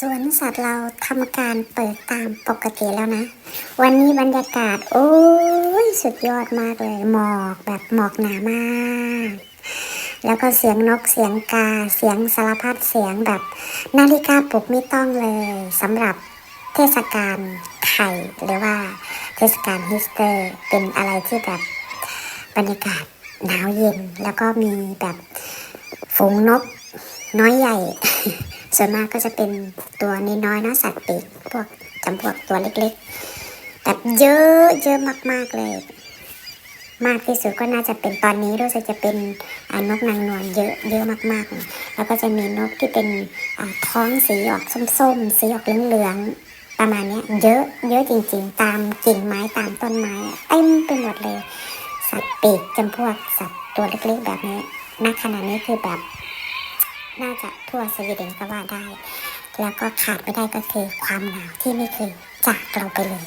สวนสัตว์เราทำการเปิดตามปกติแล้วนะ วันนี้บรรยากาศ โอ้ยสุดยอดมากเลย หมอกแบบหมอกหนามาก แล้วก็เสียงนกเสียงกาเสียงสารพัดเสียงแบบ นาฬิกาปลุกไม่ต้องเลยสำหรับเทศกาลไข่หรือว่าเทศกาลฮิสเตอร์เป็นอะไรที่แบบบรรยากาศหนาวเย็น แล้วก็มีแบบฝูงนกน้อยใหญ่ ส่วนมากก็จะเป็นตัวน้อยๆเนอะสัตว์ปีกพวกจำพวกตัวเล็กๆแบบเยอะเยอะมากๆเลย มากที่สุดก็น่าจะเป็นตอนนี้รู้สึกจะเป็นนกนางนวลเยอะเยอะมากๆ แล้วก็จะมีนกที่เป็นท้องสีออกส้มๆสีออกเหลืองๆประมาณนี้เยอะเยอะจริงๆ ตามกิ่งไม้ตามต้นไม้เต็มไปหมดเลย สัตว์ปีกจำพวกสัตว์ตัวเล็กๆแบบนี้ณขณะนี้คือแบบ น่าจะทั่วสวีเดนก็ว่าได้ แล้วก็ขาดไม่ได้ก็คือความหนาวที่ไม่เคยจากเราไปเลย